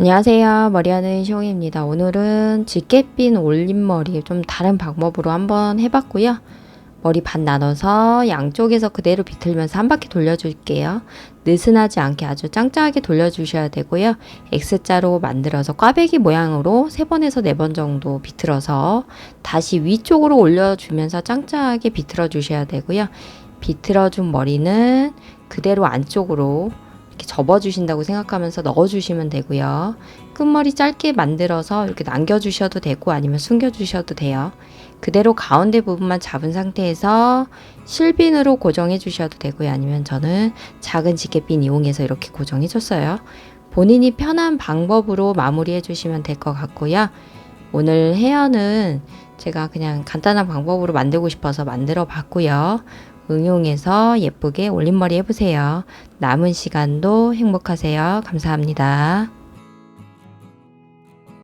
안녕하세요. 머리하는 쇼입니다. 오늘은 집게핀 올림머리 좀 다른 방법으로 한번 해봤고요. 머리 반 나눠서 양쪽에서 그대로 비틀면서 한 바퀴 돌려줄게요. 느슨하지 않게 아주 짱짱하게 돌려주셔야 되고요. X자로 만들어서 꽈배기 모양으로 세 번에서 네 번 정도 비틀어서 다시 위쪽으로 올려주면서 짱짱하게 비틀어 주셔야 되고요. 비틀어준 머리는 그대로 안쪽으로 이렇게 접어주신다고 생각하면서 넣어주시면 되고요. 끝머리 짧게 만들어서 이렇게 남겨주셔도 되고 아니면 숨겨주셔도 돼요. 그대로 가운데 부분만 잡은 상태에서 실빈으로 고정해 주셔도 되고요. 아니면 저는 작은 지게핀 이용해서 이렇게 고정해 줬어요. 본인이 편한 방법으로 마무리해 주시면 될 것 같고요. 오늘 헤어는 제가 그냥 간단한 방법으로 만들고 싶어서 만들어 봤고요. 응용해서 예쁘게 올림머리 해보세요. 남은 시간도 행복하세요. 감사합니다.